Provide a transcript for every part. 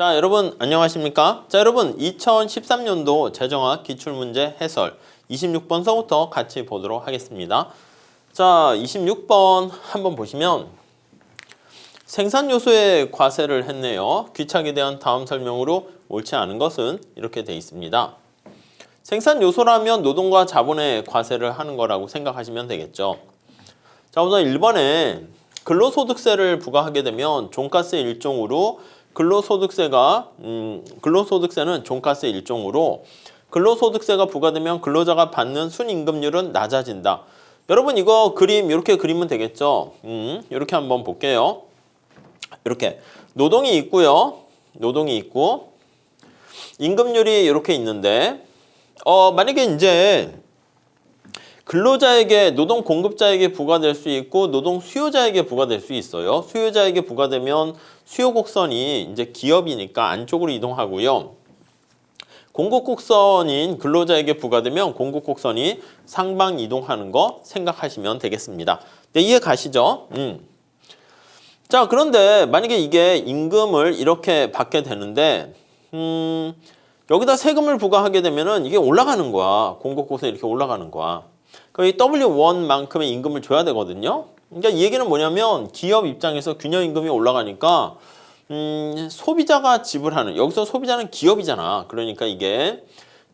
자, 여러분 안녕하십니까? 자, 여러분 2013년도 재정학 기출문제 해설 26번서부터 같이 보도록 하겠습니다. 자, 26번 한번 보시면 생산 요소의 과세를 했네요. 귀착에 대한 다음 설명으로 옳지 않은 것은 이렇게 돼 있습니다. 생산 요소라면 노동과 자본의 과세를 하는 거라고 생각하시면 되겠죠. 자, 우선 1번에 근로소득세를 부과하게 되면 종가세 일종으로 근로소득세가 음, 근로소득세는 종가세 일종으로 근로소득세가 부과되면 근로자가 받는 순임금률은 낮아진다. 여러분 이거 그림 이렇게 그리면 되겠죠. 음, 이렇게 한번 볼게요. 이렇게 노동이 있고요. 노동이 있고 임금률이 이렇게 있는데 어 만약에 이제 근로자에게 노동 공급자에게 부과될 수 있고 노동 수요자에게 부과될 수 있어요. 수요자에게 부과되면 수요 곡선이 이제 기업이니까 안쪽으로 이동하고요. 공급 곡선인 근로자에게 부과되면 공급 곡선이 상방 이동하는 거 생각하시면 되겠습니다. 네, 이해 가시죠? 음. 자, 그런데 만약에 이게 임금을 이렇게 받게 되는데 음, 여기다 세금을 부과하게 되면은 이게 올라가는 거야. 공급 곡선이 이렇게 올라가는 거야. 거의 W1만큼의 임금을 줘야 되거든요. 그러니까 이 얘기는 뭐냐면 기업 입장에서 균형 임금이 올라가니까 음, 소비자가 지불하는 여기서 소비자는 기업이잖아. 그러니까 이게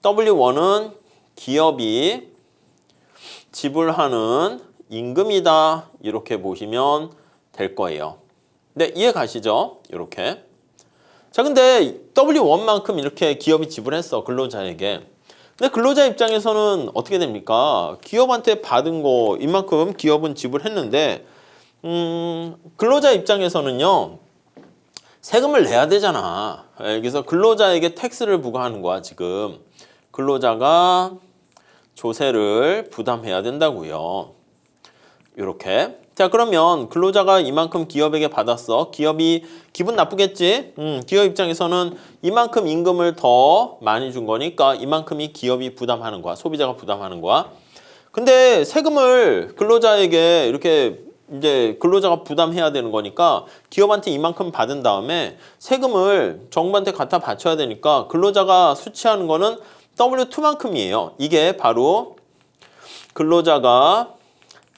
W1은 기업이 지불하는 임금이다. 이렇게 보시면 될 거예요. 네, 이해 가시죠? 이렇게. 자, 근데 W1만큼 이렇게 기업이 지불했어. 근로자에게. 근데 근로자 입장에서는 어떻게 됩니까? 기업한테 받은 거 이만큼 기업은 지불했는데 음, 근로자 입장에서는요. 세금을 내야 되잖아. 예, 그래서 근로자에게 텍스를 부과하는 거야, 지금. 근로자가 조세를 부담해야 된다고요. 이렇게. 자, 그러면 근로자가 이만큼 기업에게 받았어. 기업이 기분 나쁘겠지? 음, 기업 입장에서는 이만큼 임금을 더 많이 준 거니까 이만큼이 기업이 부담하는 거야. 소비자가 부담하는 거야. 근데 세금을 근로자에게 이렇게 이제 근로자가 부담해야 되는 거니까 기업한테 이만큼 받은 다음에 세금을 정부한테 갖다 바쳐야 되니까 근로자가 수취하는 거는 W2만큼이에요. 이게 바로 근로자가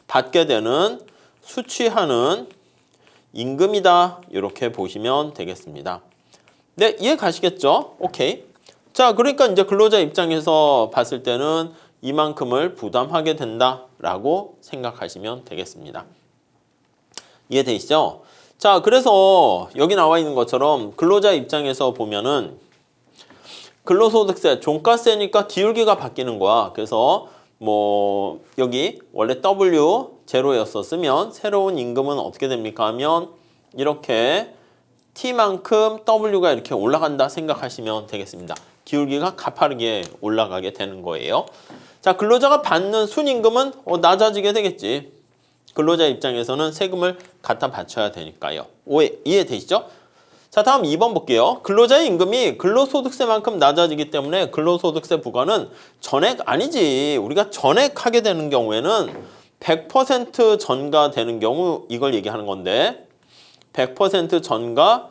받게 되는 수취하는 임금이다. 이렇게 보시면 되겠습니다. 네, 이해 가시겠죠? 오케이. 자, 그러니까 이제 근로자 입장에서 봤을 때는 이만큼을 부담하게 된다라고 생각하시면 되겠습니다. 이해되시죠? 자, 그래서 여기 나와 있는 것처럼 근로자 입장에서 보면은 근로소득세, 종가세니까 기울기가 바뀌는 거야. 그래서 뭐 여기 원래 W 제로였었으면 새로운 임금은 어떻게 됩니까 하면 이렇게 T만큼 W가 이렇게 올라간다 생각하시면 되겠습니다. 기울기가 가파르게 올라가게 되는 거예요. 자, 근로자가 받는 순임금은 어, 낮아지게 되겠지. 근로자 입장에서는 세금을 갖다 바쳐야 되니까요. 오해, 이해되시죠? 자, 다음 2번 볼게요. 근로자의 임금이 근로소득세만큼 낮아지기 때문에 근로소득세 부과는 전액 아니지. 우리가 전액 하게 되는 경우에는 100% 전가되는 경우 이걸 얘기하는 건데 100% 전가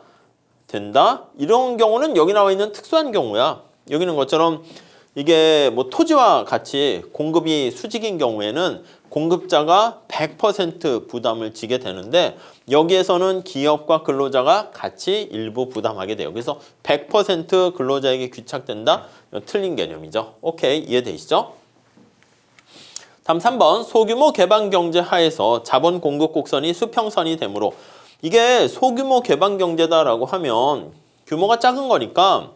된다. 이런 경우는 여기 나와 있는 특수한 경우야. 여기 있는 것처럼 이게 뭐 토지와 같이 공급이 수직인 경우에는 공급자가 100% 부담을 지게 되는데 여기에서는 기업과 근로자가 같이 일부 부담하게 돼요. 그래서 100% 근로자에게 귀착된다? 틀린 개념이죠. 오케이, 이해되시죠? 다음 3번 소규모 개방 경제 하에서 자본 공급 곡선이 수평선이 되므로 이게 소규모 개방 경제다라고 하면 규모가 작은 거니까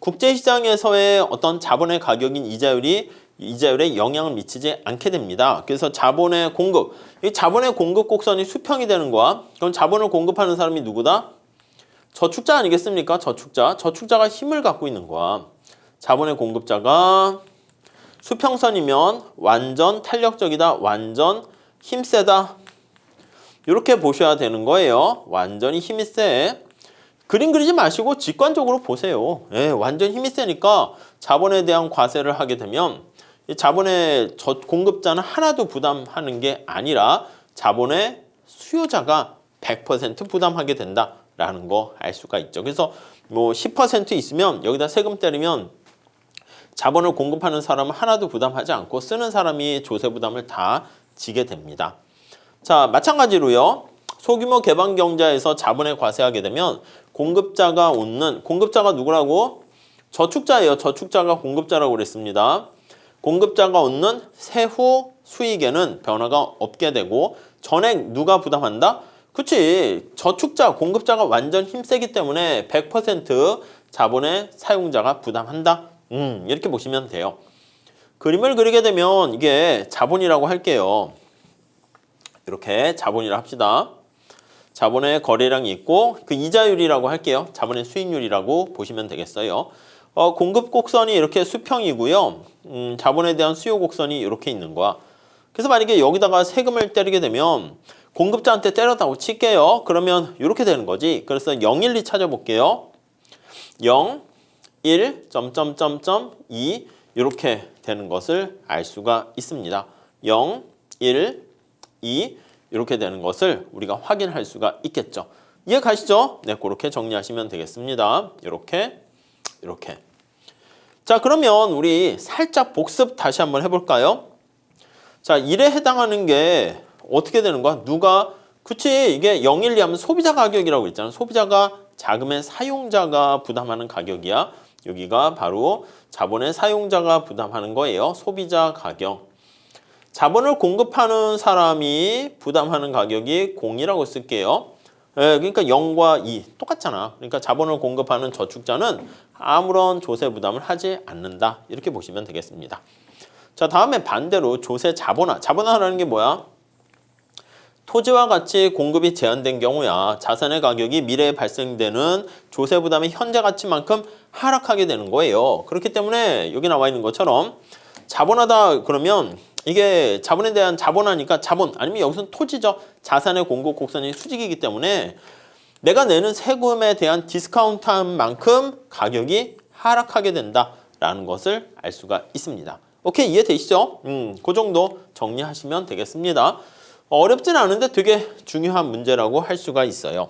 국제시장에서의 어떤 자본의 가격인 이자율이 이자율에 영향을 미치지 않게 됩니다. 그래서 자본의 공급, 이 자본의 공급 곡선이 수평이 되는 거야. 그럼 자본을 공급하는 사람이 누구다? 저축자 아니겠습니까? 저축자. 저축자가 힘을 갖고 있는 거야. 자본의 공급자가 수평선이면 완전 탄력적이다. 완전 힘세다. 이렇게 보셔야 되는 거예요. 완전히 힘이 세. 그림 그리지 마시고 직관적으로 보세요. 예, 완전 힘이 세니까 자본에 대한 과세를 하게 되면 이 자본의 저 공급자는 하나도 부담하는 게 아니라 자본의 수요자가 100% 부담하게 된다. 라는 거 알 수가 있죠. 그래서 뭐 10% 있으면 여기다 세금 때리면 자본을 공급하는 사람은 하나도 부담하지 않고 쓰는 사람이 조세 부담을 다 지게 됩니다. 자, 마찬가지로요. 소규모 개방 경제에서 자본에 과세하게 되면 공급자가 얻는 공급자가 누구라고? 저축자예요. 저축자가 공급자라고 그랬습니다. 공급자가 얻는 세후 수익에는 변화가 없게 되고 전액 누가 부담한다? 그치 저축자 공급자가 완전 힘세기 때문에 100% 자본의 사용자가 부담한다. 음 이렇게 보시면 돼요. 그림을 그리게 되면 이게 자본이라고 할게요. 이렇게 자본이라 합시다. 자본의 거래량이 있고 그 이자율이라고 할게요. 자본의 수익률이라고 보시면 되겠어요. 어, 공급 곡선이 이렇게 수평이고요. 음, 자본에 대한 수요 곡선이 이렇게 있는 거야. 그래서 만약에 여기다가 세금을 때리게 되면 공급자한테 때렸다고 칠게요. 그러면 이렇게 되는 거지. 그래서 0, 1, 2 찾아볼게요. 0, 1, 점점점점 2 이렇게 되는 것을 알 수가 있습니다. 0, 1, 2 이렇게 되는 것을 우리가 확인할 수가 있겠죠. 이해 가시죠? 네, 그렇게 정리하시면 되겠습니다. 이렇게, 이렇게. 자, 그러면 우리 살짝 복습 다시 한번 해볼까요? 자, 일에 해당하는 게 어떻게 되는 거야? 누가 그치 이게 0, 1, 2 하면 소비자 가격이라고 있잖아. 소비자가 자금의 사용자가 부담하는 가격이야. 여기가 바로 자본의 사용자가 부담하는 거예요. 소비자 가격. 자본을 공급하는 사람이 부담하는 가격이 0이라고 쓸게요. 예, 그러니까 0과 2 똑같잖아. 그러니까 자본을 공급하는 저축자는 아무런 조세 부담을 하지 않는다. 이렇게 보시면 되겠습니다. 자, 다음에 반대로 조세 자본화. 자본화라는 게 뭐야? 토지와 같이 공급이 제한된 경우야 자산의 가격이 미래에 발생되는 조세 부담의 현재 가치만큼 하락하게 되는 거예요. 그렇기 때문에 여기 나와 있는 것처럼 자본하다 그러면 이게 자본에 대한 자본하니까 자본 아니면 여기서는 토지죠. 자산의 공급 곡선이 수직이기 때문에 내가 내는 세금에 대한 디스카운트한 만큼 가격이 하락하게 된다라는 것을 알 수가 있습니다. 오케이 이해되시죠? 음, 그 정도 정리하시면 되겠습니다. 어렵진 않은데 되게 중요한 문제라고 할 수가 있어요.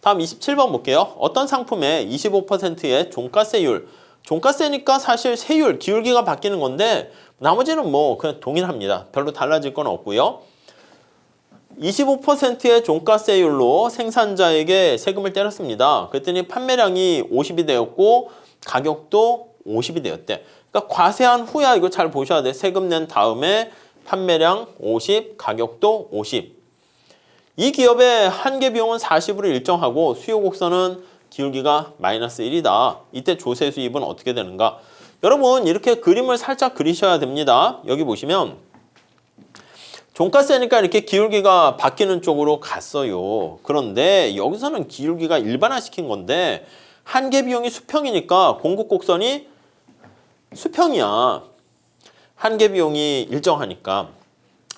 다음 27번 볼게요. 어떤 상품에 25%의 종가세율 종가세니까 사실 세율, 기울기가 바뀌는 건데 나머지는 뭐 그냥 동일합니다. 별로 달라질 건 없고요. 25%의 종가세율로 생산자에게 세금을 때렸습니다. 그랬더니 판매량이 50이 되었고 가격도 50이 되었대. 그러니까 과세한 후야 이거 잘 보셔야 돼. 세금 낸 다음에 판매량 50, 가격도 50. 이 기업의 한계 비용은 40으로 일정하고 수요 곡선은 기울기가 마이너스 1이다. 이때 조세 수입은 어떻게 되는가? 여러분 이렇게 그림을 살짝 그리셔야 됩니다. 여기 보시면 종가세니까 이렇게 기울기가 바뀌는 쪽으로 갔어요. 그런데 여기서는 기울기가 일반화시킨 건데 한계 비용이 수평이니까 공급 곡선이 수평이야. 한계 비용이 일정하니까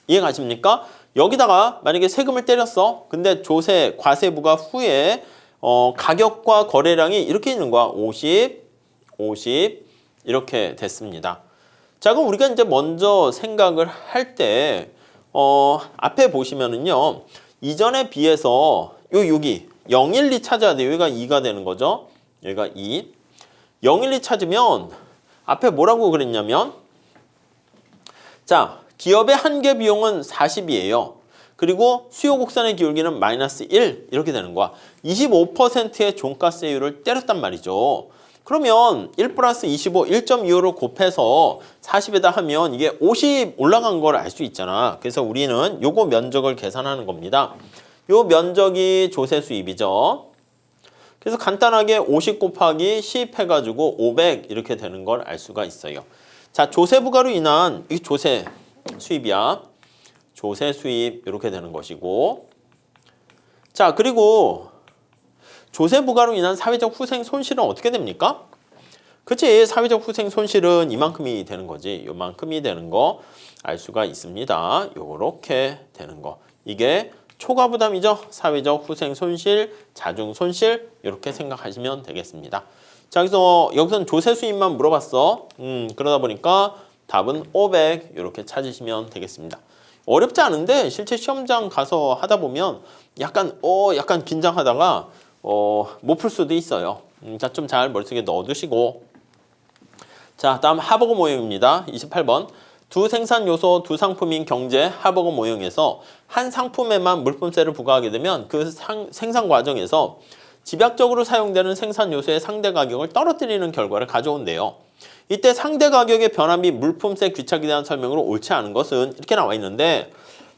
이해 가십니까? 여기다가 만약에 세금을 때렸어. 근데 조세 과세 부과 후에 어, 가격과 거래량이 이렇게 있는 거야. 50, 50 이렇게 됐습니다. 자, 그럼 우리가 이제 먼저 생각을 할 때 어, 앞에 보시면은요. 이전에 비해서 요 여기 0, 1, 2 찾아야 돼. 여기가 2가 되는 거죠. 여기가 2. 0, 1, 2 찾으면 앞에 뭐라고 그랬냐면 자, 기업의 한계 비용은 40이에요. 그리고 수요 곡선의 기울기는 마이너스 1 이렇게 되는 거야. 25%의 종가세율을 때렸단 말이죠. 그러면 1 플러스 25, 1.25를 곱해서 40에다 하면 이게 50 올라간 걸 알 수 있잖아. 그래서 우리는 요거 면적을 계산하는 겁니다. 요 면적이 조세 수입이죠. 그래서 간단하게 50 곱하기 10 해가지고 500 이렇게 되는 걸 알 수가 있어요. 자, 조세 부과로 인한 이 조세 수입이야. 조세 수입 이렇게 되는 것이고. 자 그리고 조세 부과로 인한 사회적 후생 손실은 어떻게 됩니까? 그치 사회적 후생 손실은 이만큼이 되는 거지. 요만큼이 되는 거 알 수가 있습니다. 요렇게 되는 거. 이게 초과 부담이죠? 사회적 후생 손실 자중 손실 이렇게 생각하시면 되겠습니다. 자 그래서 여기서는 조세 수입만 물어봤어. 음 그러다 보니까 답은 500 이렇게 찾으시면 되겠습니다 어렵지 않은데 실제 시험장 가서 하다 보면 약간 어 약간 긴장하다가 어 못 풀 수도 있어요. 음, 자, 좀 잘 머릿속에 넣어두시고 자, 다음 하버거 모형입니다. 28번. 두 생산 요소 두 상품인 경제 하버거 모형에서 한 상품에만 물품세를 부과하게 되면 그 상- 생산 과정에서 집약적으로 사용되는 생산 요소의 상대 가격을 떨어뜨리는 결과를 가져온대요. 이때 상대 가격의 변화 및 물품세 귀착에 대한 설명으로 옳지 않은 것은 이렇게 나와 있는데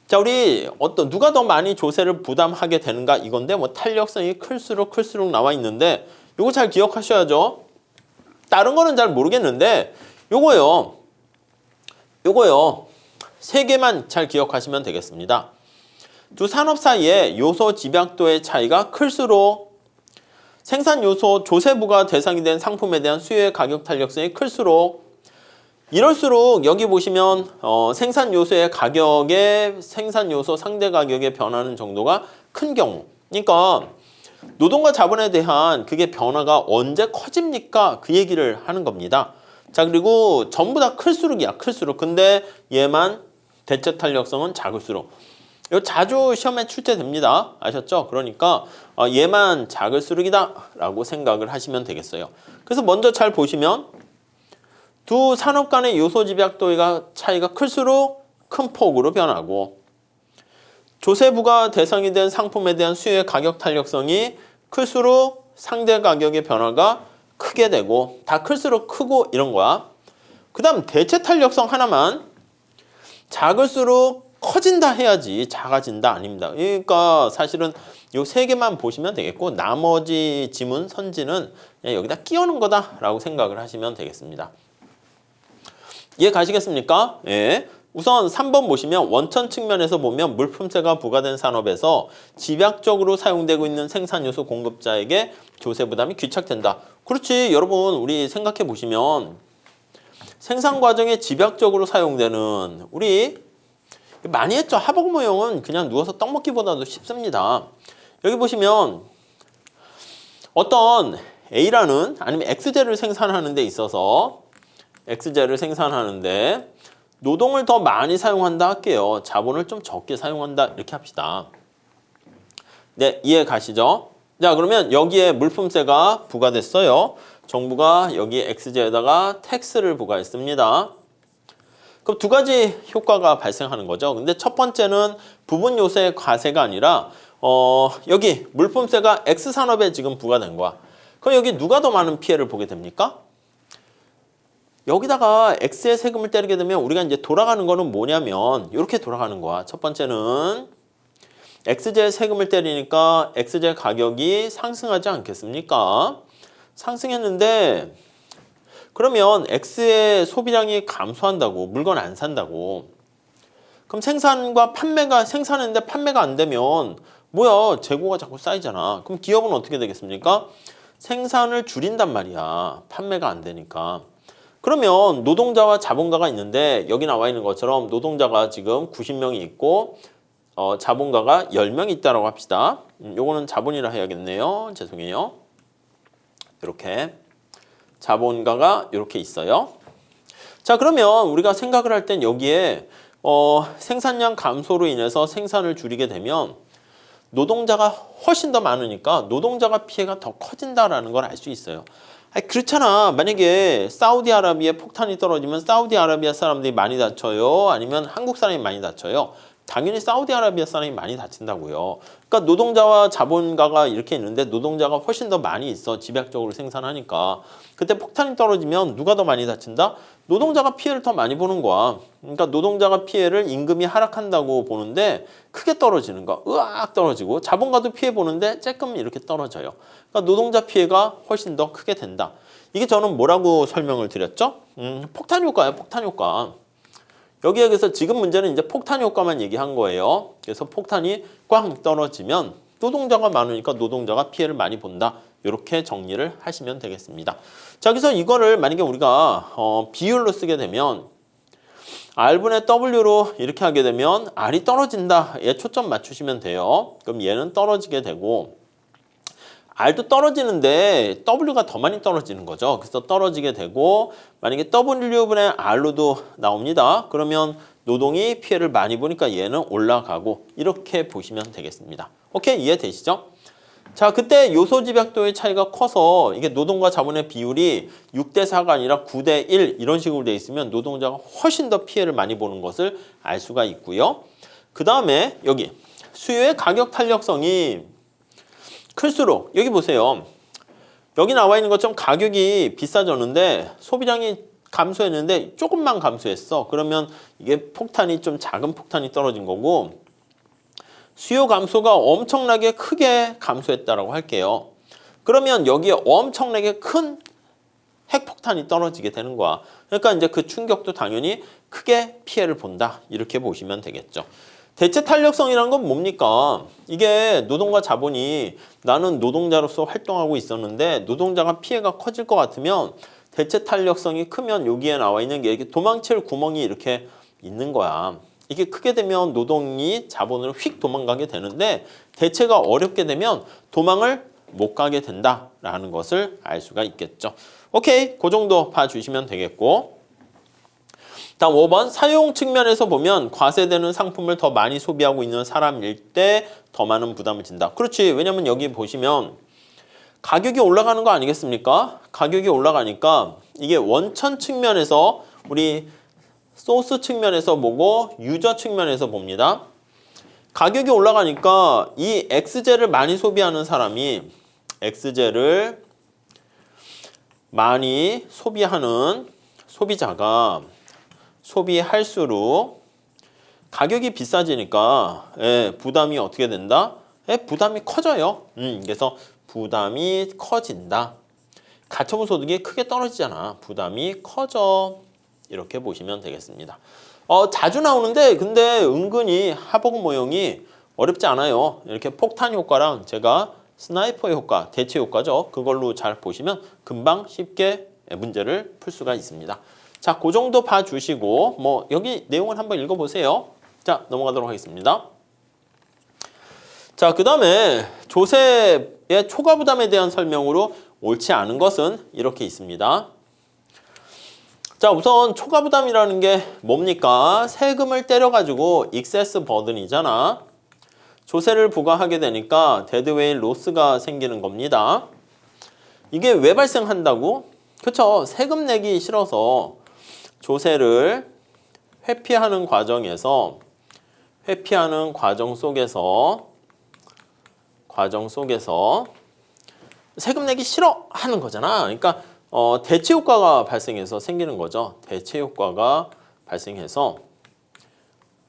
자 우리 어떤 누가 더 많이 조세를 부담하게 되는가 이건데 뭐 탄력성이 클수록 클수록 나와 있는데 이거 잘 기억하셔야죠. 다른 거는 잘 모르겠는데 요거요. 요거요. 세 개만 잘 기억하시면 되겠습니다. 두 산업 사이에 요소 집약도의 차이가 클수록 생산 요소 조세부가 대상이 된 상품에 대한 수요의 가격 탄력성이 클수록 이럴수록 여기 보시면 어, 생산 요소의 가격의 생산 요소 상대 가격의 변하는 정도가 큰 경우 그러니까 노동과 자본에 대한 그게 변화가 언제 커집니까? 그 얘기를 하는 겁니다. 자 그리고 전부 다 클수록이야 클수록 근데 얘만 대체 탄력성은 작을수록 이거 자주 시험에 출제됩니다. 아셨죠? 그러니까 어, 얘만 작을 수록이다 라고 생각을 하시면 되겠어요. 그래서 먼저 잘 보시면 두 산업 간의 요소 집약도가 차이가 클수록 큰 폭으로 변하고 조세부가 대상이 된 상품에 대한 수요의 가격 탄력성이 클수록 상대 가격의 변화가 크게 되고 다 클수록 크고 이런 거야. 그 다음 대체 탄력성 하나만 작을수록 커진다 해야지 작아진다 아닙니다. 그러니까 사실은 요 세 개만 보시면 되겠고 나머지 지문 선지는 여기다 끼우는 거다라고 생각을 하시면 되겠습니다. 이해 가시겠습니까? 예. 우선 3번 보시면 원천 측면에서 보면 물품세가 부과된 산업에서 집약적으로 사용되고 있는 생산 요소 공급자에게 조세 부담이 귀착된다. 그렇지. 여러분 우리 생각해 보시면 생산 과정에 집약적으로 사용되는 우리 많이 했죠. 하복 모형은 그냥 누워서 떡 먹기보다도 쉽습니다. 여기 보시면 어떤 A라는 아니면 X제를 생산하는 데 있어서 X제를 생산하는데 노동을 더 많이 사용한다 할게요. 자본을 좀 적게 사용한다 이렇게 합시다. 네, 이해 가시죠? 자, 그러면 여기에 물품세가 부과됐어요. 정부가 여기 X제에다가 텍스를 부과했습니다. 그럼 두 가지 효과가 발생하는 거죠. 근데 첫 번째는 부분 요소의 과세가 아니라 어, 여기 물품세가 X산업에 지금 부과된 거야. 그럼 여기 누가 더 많은 피해를 보게 됩니까? 여기다가 X의 세금을 때리게 되면 우리가 이제 돌아가는 거는 뭐냐면 이렇게 돌아가는 거야. 첫 번째는 X제 세금을 때리니까 X제 가격이 상승하지 않겠습니까? 상승했는데 그러면 X의 소비량이 감소한다고 물건 안 산다고 그럼 생산과 판매가 생산했는데 판매가 안 되면 뭐야 재고가 자꾸 쌓이잖아 그럼 기업은 어떻게 되겠습니까? 생산을 줄인단 말이야 판매가 안 되니까 그러면 노동자와 자본가가 있는데 여기 나와 있는 것처럼 노동자가 지금 90명이 있고 어, 자본가가 10명이 있다라고 합시다. 음, 요거는 자본이라 해야겠네요. 죄송해요. 이렇게 자본가가 이렇게 있어요. 자 그러면 우리가 생각을 할 땐 여기에 어, 생산량 감소로 인해서 생산을 줄이게 되면 노동자가 훨씬 더 많으니까 노동자가 피해가 더 커진다라는 걸 알 수 있어요. 아니, 그렇잖아. 만약에 사우디아라비아에 폭탄이 떨어지면 사우디아라비아 사람들이 많이 다쳐요? 아니면 한국 사람이 많이 다쳐요? 당연히 사우디아라비아 사람이 많이 다친다고요. 그러니까 노동자와 자본가가 이렇게 있는데 노동자가 훨씬 더 많이 있어. 집약적으로 생산하니까. 그때 폭탄이 떨어지면 누가 더 많이 다친다? 노동자가 피해를 더 많이 보는 거야. 그러니까 노동자가 피해를 임금이 하락한다고 보는데 크게 떨어지는 거. 으악 떨어지고 자본가도 피해 보는데 조금 이렇게 떨어져요. 그러니까 노동자 피해가 훨씬 더 크게 된다. 이게 저는 뭐라고 설명을 드렸죠? 음, 폭탄 효과예요. 폭탄 효과. 여기에서 지금 문제는 이제 폭탄 효과만 얘기한 거예요. 그래서 폭탄이 꽝 떨어지면 노동자가 많으니까 노동자가 피해를 많이 본다. 이렇게 정리를 하시면 되겠습니다. 자, 그래서 이거를 만약에 우리가 어, 비율로 쓰게 되면 R분의 W로 이렇게 하게 되면 R이 떨어진다. 얘 초점 맞추시면 돼요. 그럼 얘는 떨어지게 되고 R도 떨어지는데 W가 더 많이 떨어지는 거죠. 그래서 떨어지게 되고 만약에 W분의 R로도 나옵니다. 그러면 노동이 피해를 많이 보니까 얘는 올라가고 이렇게 보시면 되겠습니다. 오케이 이해되시죠? 자 그때 요소 집약도의 차이가 커서 이게 노동과 자본의 비율이 6대 4가 아니라 9대 1 이런 식으로 돼 있으면 노동자가 훨씬 더 피해를 많이 보는 것을 알 수가 있고요. 그 다음에 여기 수요의 가격 탄력성이 클수록 여기 보세요. 여기 나와 있는 것처럼 가격이 비싸졌는데 소비량이 감소했는데 조금만 감소했어. 그러면 이게 폭탄이 좀 작은 폭탄이 떨어진 거고 수요 감소가 엄청나게 크게 감소했다라고 할게요. 그러면 여기에 엄청나게 큰 핵폭탄이 떨어지게 되는 거야. 그러니까 이제 그 충격도 당연히 크게 피해를 본다. 이렇게 보시면 되겠죠. 대체 탄력성이란 건 뭡니까? 이게 노동과 자본이 나는 노동자로서 활동하고 있었는데 노동자가 피해가 커질 것 같으면 대체 탄력성이 크면 여기에 나와 있는 게 이렇게 도망칠 구멍이 이렇게 있는 거야. 이게 크게 되면 노동이 자본으로 휙 도망가게 되는데 대체가 어렵게 되면 도망을 못 가게 된다라는 것을 알 수가 있겠죠. 오케이, 그 정도 봐주시면 되겠고. 다음 5번 사용 측면에서 보면 과세되는 상품을 더 많이 소비하고 있는 사람일 때 더 많은 부담을 진다. 그렇지. 왜냐면 여기 보시면 가격이 올라가는 거 아니겠습니까? 가격이 올라가니까 이게 원천 측면에서 우리 소스 측면에서 보고 유저 측면에서 봅니다. 가격이 올라가니까 이 X제를 많이 소비하는 사람이 X제를 많이 소비하는 소비자가 소비할수록 가격이 비싸지니까 예, 부담이 어떻게 된다? 예, 부담이 커져요. 음, 그래서 부담이 커진다. 가처분 소득이 크게 떨어지잖아. 부담이 커져. 이렇게 보시면 되겠습니다. 어, 자주 나오는데 근데 은근히 하복 모형이 어렵지 않아요. 이렇게 폭탄 효과랑 제가 스나이퍼 효과, 대체 효과죠. 그걸로 잘 보시면 금방 쉽게 문제를 풀 수가 있습니다. 자, 그 정도 봐주시고 뭐 여기 내용을 한번 읽어보세요. 자, 넘어가도록 하겠습니다. 자, 그 다음에 조세의 초과 부담에 대한 설명으로 옳지 않은 것은 이렇게 있습니다. 자, 우선 초과 부담이라는 게 뭡니까? 세금을 때려가지고 익세스 버든이잖아. 조세를 부과하게 되니까 데드웨이 로스가 생기는 겁니다. 이게 왜 발생한다고? 그쵸. 세금 내기 싫어서 조세를 회피하는 과정에서 회피하는 과정 속에서 과정 속에서 세금 내기 싫어 하는 거잖아. 그러니까 어, 대체 효과가 발생해서 생기는 거죠. 대체 효과가 발생해서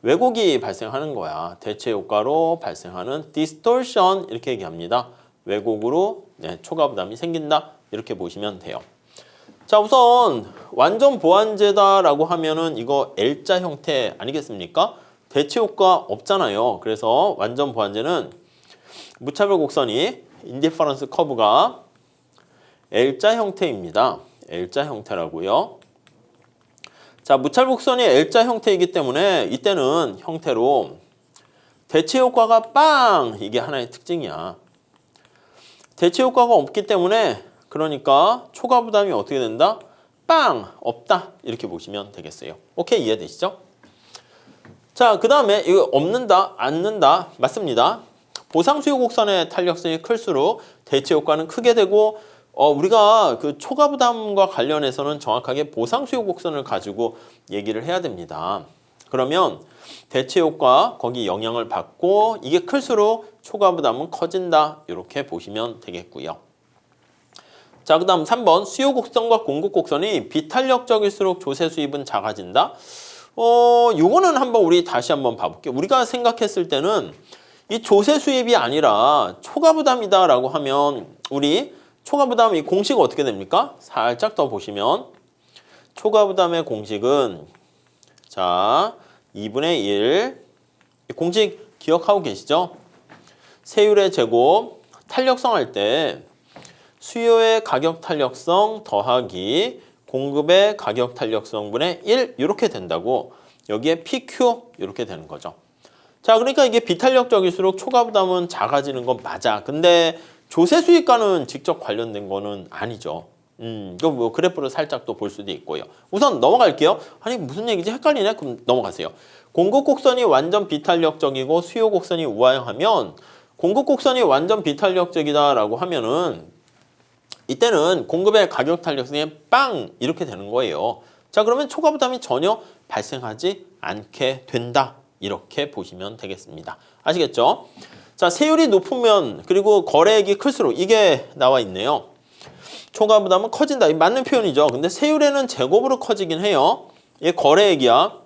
왜곡이 발생하는 거야. 대체 효과로 발생하는 distortion 이렇게 얘기합니다. 왜곡으로 네, 초과 부담이 생긴다. 이렇게 보시면 돼요. 자, 우선 완전 보완제다라고 하면은 이거 L자 형태 아니겠습니까? 대체 효과 없잖아요. 그래서 완전 보완제는 무차별 곡선이 인디퍼런스 커브가 L자 형태입니다. L자 형태라고요. 자, 무차별 곡선이 L자 형태이기 때문에 이때는 형태로 대체 효과가 빵 이게 하나의 특징이야. 대체 효과가 없기 때문에 그러니까 초과 부담이 어떻게 된다? 빵 없다 이렇게 보시면 되겠어요. 오케이 이해되시죠? 자, 그 다음에 이거 없는다, 않는다 맞습니다. 보상 수요 곡선의 탄력성이 클수록 대체 효과는 크게 되고 어, 우리가 그 초과 부담과 관련해서는 정확하게 보상 수요 곡선을 가지고 얘기를 해야 됩니다. 그러면 대체 효과 거기 영향을 받고 이게 클수록 초과 부담은 커진다 이렇게 보시면 되겠고요. 자, 그 다음 3번 수요 곡선과 공급 곡선이 비탄력적일수록 조세 수입은 작아진다. 어, 요거는 한번 우리 다시 한번 봐볼게요. 우리가 생각했을 때는 이 조세 수입이 아니라 초과 부담이다라고 하면 우리 초과 부담 이 공식 어떻게 됩니까? 살짝 더 보시면 초과 부담의 공식은 자 2분의 1 공식 기억하고 계시죠? 세율의 제곱 탄력성 할 때 수요의 가격 탄력성 더하기 공급의 가격 탄력성분의 1 이렇게 된다고 여기에 PQ 이렇게 되는 거죠. 자, 그러니까 이게 비탄력적일수록 초과 부담은 작아지는 건 맞아. 근데 조세 수익과는 직접 관련된 거는 아니죠. 음, 이거 뭐 그래프를 살짝 또 볼 수도 있고요. 우선 넘어갈게요. 아니 무슨 얘기지 헷갈리네. 그럼 넘어가세요. 공급 곡선이 완전 비탄력적이고 수요 곡선이 우하형하면 공급 곡선이 완전 비탄력적이다라고 하면은 이때는 공급의 가격 탄력성이 빵 이렇게 되는 거예요. 자 그러면 초과 부담이 전혀 발생하지 않게 된다. 이렇게 보시면 되겠습니다. 아시겠죠? 자 세율이 높으면 그리고 거래액이 클수록 이게 나와 있네요. 초과 부담은 커진다. 이 맞는 표현이죠. 근데 세율에는 제곱으로 커지긴 해요. 얘 거래액이야.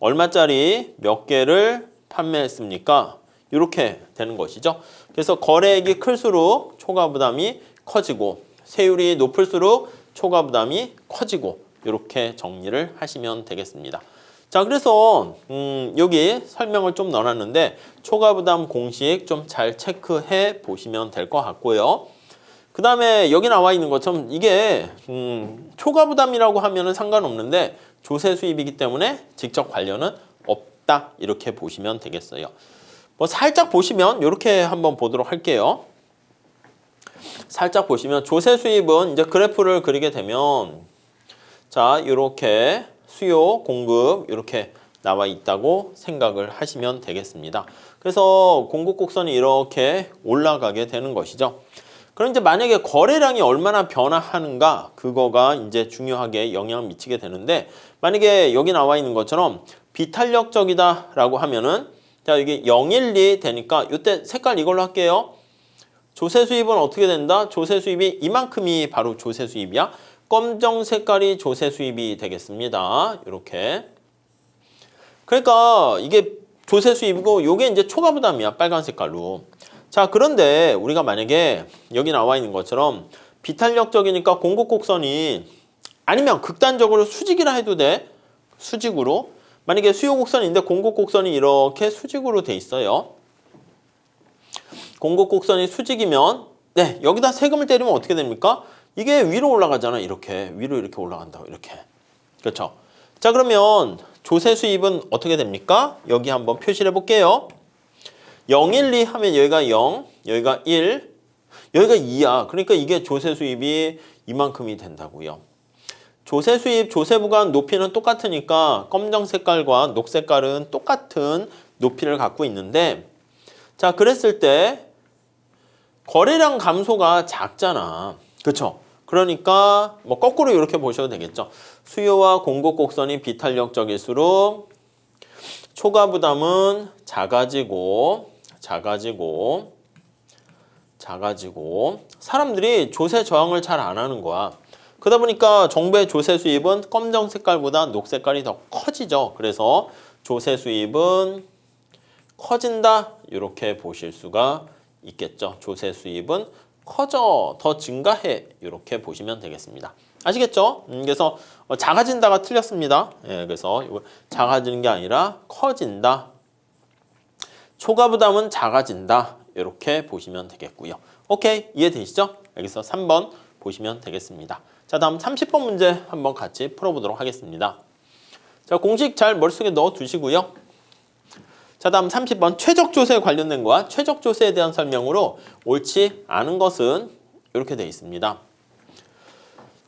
얼마짜리 몇 개를 판매했습니까? 이렇게 되는 것이죠. 그래서 거래액이 클수록 초과 부담이 커지고 세율이 높을수록 초과 부담이 커지고 이렇게 정리를 하시면 되겠습니다. 자, 그래서 음, 여기 설명을 좀 넣어놨는데 초과 부담 공식 좀 잘 체크해 보시면 될 것 같고요. 그 다음에 여기 나와 있는 것처럼 이게 음, 초과 부담이라고 하면은 상관없는데 조세 수입이기 때문에 직접 관련은 없다 이렇게 보시면 되겠어요. 뭐 살짝 보시면 이렇게 한번 보도록 할게요. 살짝 보시면 조세 수입은 이제 그래프를 그리게 되면 자 이렇게 수요 공급 이렇게 나와 있다고 생각을 하시면 되겠습니다. 그래서 공급 곡선이 이렇게 올라가게 되는 것이죠. 그럼 이제 만약에 거래량이 얼마나 변화하는가 그거가 이제 중요하게 영향을 미치게 되는데 만약에 여기 나와 있는 것처럼 비탄력적이다라고 하면은 자 여기 012 되니까 이때 색깔 이걸로 할게요. 조세 수입은 어떻게 된다? 조세 수입이 이만큼이 바로 조세 수입이야. 검정 색깔이 조세 수입이 되겠습니다. 이렇게. 그러니까 이게 조세 수입이고 요게 이제 초과 부담이야. 빨간 색깔로. 자, 그런데 우리가 만약에 여기 나와 있는 것처럼 비탄력적이니까 공급 곡선이 아니면 극단적으로 수직이라 해도 돼. 수직으로. 만약에 수요 곡선인데 공급 곡선이 이렇게 수직으로 돼 있어요. 공급 곡선이 수직이면 네, 여기다 세금을 때리면 어떻게 됩니까? 이게 위로 올라가잖아. 이렇게. 위로 이렇게 올라간다고. 이렇게. 그렇죠? 자, 그러면 조세 수입은 어떻게 됩니까? 여기 한번 표시를 해 볼게요. 0, 1, 2 하면 여기가 0, 여기가 1, 여기가 2야. 그러니까 이게 조세 수입이 이만큼이 된다고요. 조세 수입, 조세 부관 높이는 똑같으니까 검정 색깔과 녹 색깔은 똑같은 높이를 갖고 있는데 자, 그랬을 때 거래량 감소가 작잖아. 그렇죠? 그러니까 뭐 거꾸로 이렇게 보셔도 되겠죠. 수요와 공급 곡선이 비탄력적일수록 초과 부담은 작아지고 작아지고 작아지고 사람들이 조세 저항을 잘 안 하는 거야. 그러다 보니까 정부의 조세 수입은 검정 색깔보다 녹 색깔이 더 커지죠. 그래서 조세 수입은 커진다 이렇게 보실 수가 있겠죠. 조세 수입은 커져 더 증가해 이렇게 보시면 되겠습니다. 아시겠죠? 음, 그래서 어, 작아진다가 틀렸습니다. 예, 그래서 작아지는 게 아니라 커진다. 초과 부담은 작아진다. 이렇게 보시면 되겠고요. 오케이 이해되시죠? 여기서 3번 보시면 되겠습니다. 자 다음 30번 문제 한번 같이 풀어보도록 하겠습니다. 자 공식 잘 머릿속에 넣어 두시고요. 자 다음 30번 최적 조세에 관련된 거와 최적 조세에 대한 설명으로 옳지 않은 것은 이렇게 되어 있습니다.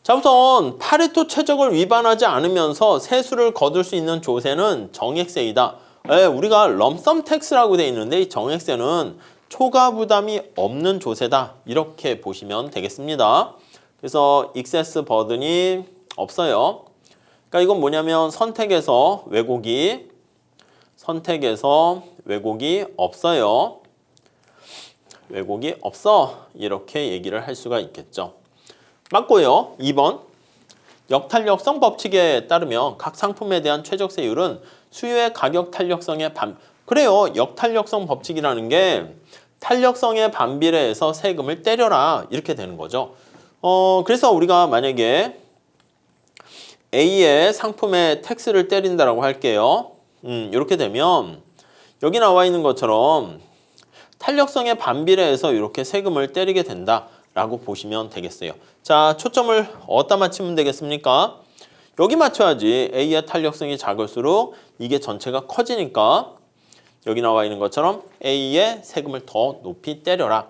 자 우선 파레토 최적을 위반하지 않으면서 세수를 거둘 수 있는 조세는 정액세이다. 예, 우리가 럼썸 텍스라고 되어 있는데 이 정액세는 초과 부담이 없는 조세다. 이렇게 보시면 되겠습니다. 그래서 익세스 버든이 없어요. 그러니까 이건 뭐냐면 선택에서 왜곡이 선택에서 왜곡이 없어요. 왜곡이 없어. 이렇게 얘기를 할 수가 있겠죠. 맞고요. 2번. 역탄력성 법칙에 따르면 각 상품에 대한 최적세율은 수요의 가격 탄력성의 반 그래요. 역탄력성 법칙이라는 게 탄력성의 반비례해서 세금을 때려라 이렇게 되는 거죠. 어 그래서 우리가 만약에 A의 상품에 텍스를 때린다라고 할게요. 음, 이렇게 되면 여기 나와 있는 것처럼 탄력성의 반비례해서 이렇게 세금을 때리게 된다 라고 보시면 되겠어요. 자, 초점을 어디다 맞추면 되겠습니까? 여기 맞춰야지 A의 탄력성이 작을수록 이게 전체가 커지니까 여기 나와 있는 것처럼 A의 세금을 더 높이 때려라.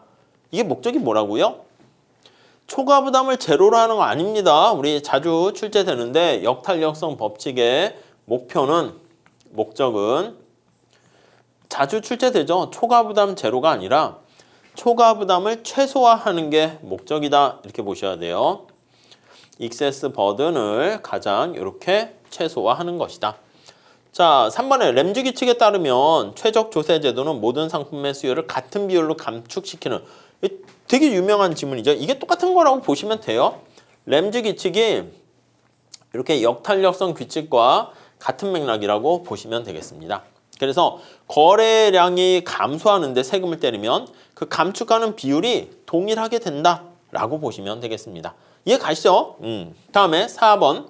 이게 목적이 뭐라고요? 초과 부담을 제로로 하는 거 아닙니다. 우리 자주 출제되는데 역탄력성 법칙의 목표는 목적은 자주 출제되죠. 초과 부담 제로가 아니라 초과 부담을 최소화하는 게 목적이다. 이렇게 보셔야 돼요. 익세스 버든을 가장 이렇게 최소화하는 것이다. 자, 3번에 램즈 규칙에 따르면 최적 조세 제도는 모든 상품의 수요를 같은 비율로 감축시키는 이 되게 유명한 지문이죠. 이게 똑같은 거라고 보시면 돼요. 램즈 규칙이 이렇게 역탄력성 규칙과 같은 맥락이라고 보시면 되겠습니다. 그래서 거래량이 감소하는데 세금을 때리면 그 감축하는 비율이 동일하게 된다라고 보시면 되겠습니다. 이해 가시죠? 음. 다음에 4번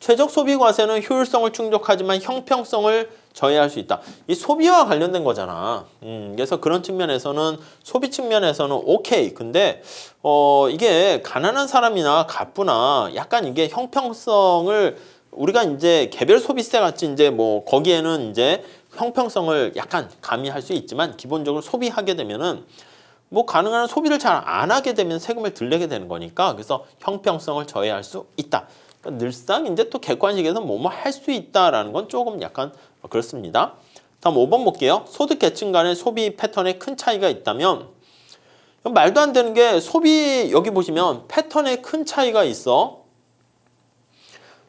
최적 소비 과세는 효율성을 충족하지만 형평성을 저해할 수 있다. 이 소비와 관련된 거잖아. 음, 그래서 그런 측면에서는 소비 측면에서는 오케이. 근데 어 이게 가난한 사람이나 갑부나 약간 이게 형평성을 우리가 이제 개별 소비세 같이 이제 뭐 거기에는 이제 형평성을 약간 가미할 수 있지만 기본적으로 소비하게 되면은 뭐 가능한 소비를 잘 안 하게 되면 세금을 덜 내게 되는 거니까 그래서 형평성을 저해할 수 있다. 그러니까 늘상 이제 또 객관식에서 뭐뭐 할 수 있다라는 건 조금 약간 그렇습니다. 다음 5번 볼게요. 소득 계층 간의 소비 패턴에 큰 차이가 있다면 말도 안 되는 게 소비 여기 보시면 패턴에 큰 차이가 있어.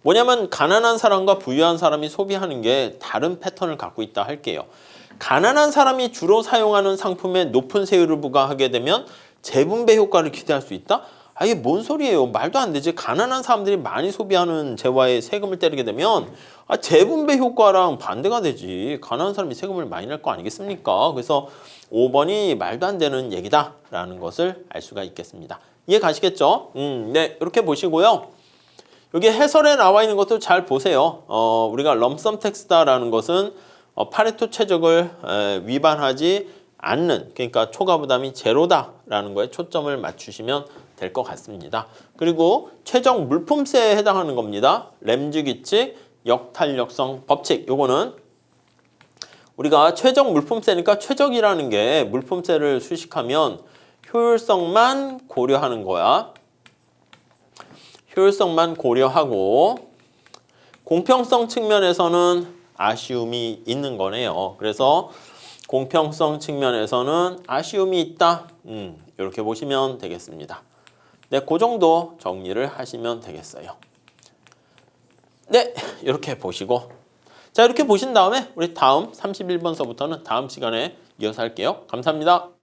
뭐냐면 가난한 사람과 부유한 사람이 소비하는 게 다른 패턴을 갖고 있다 할게요. 가난한 사람이 주로 사용하는 상품에 높은 세율을 부과하게 되면 재분배 효과를 기대할 수 있다? 아 이게 뭔 소리예요? 말도 안 되지. 가난한 사람들이 많이 소비하는 재화에 세금을 때리게 되면 아 재분배 효과랑 반대가 되지. 가난한 사람이 세금을 많이 낼 거 아니겠습니까? 그래서 5번이 말도 안 되는 얘기다라는 것을 알 수가 있겠습니다. 이해 가시겠죠? 음, 네, 이렇게 보시고요. 여기 해설에 나와 있는 것도 잘 보세요. 어, 우리가 럼썸 텍스다라는 것은 어, 파레토 최적을 에, 위반하지 않는 그러니까 초과 부담이 제로다라는 거에 초점을 맞추시면 될 것 같습니다. 그리고 최적 물품세에 해당하는 겁니다. 램즈 규칙, 역탄력성 법칙. 요거는 우리가 최적 물품세니까 최적이라는 게 물품세를 수식하면 효율성만 고려하는 거야. 효율성만 고려하고 공평성 측면에서는 아쉬움이 있는 거네요. 그래서 공평성 측면에서는 아쉬움이 있다. 음, 이렇게 보시면 되겠습니다. 네, 그 정도 정리를 하시면 되겠어요. 네, 이렇게 보시고 자, 이렇게 보신 다음에 우리 다음 31번서부터는 다음 시간에 이어서 할게요. 감사합니다.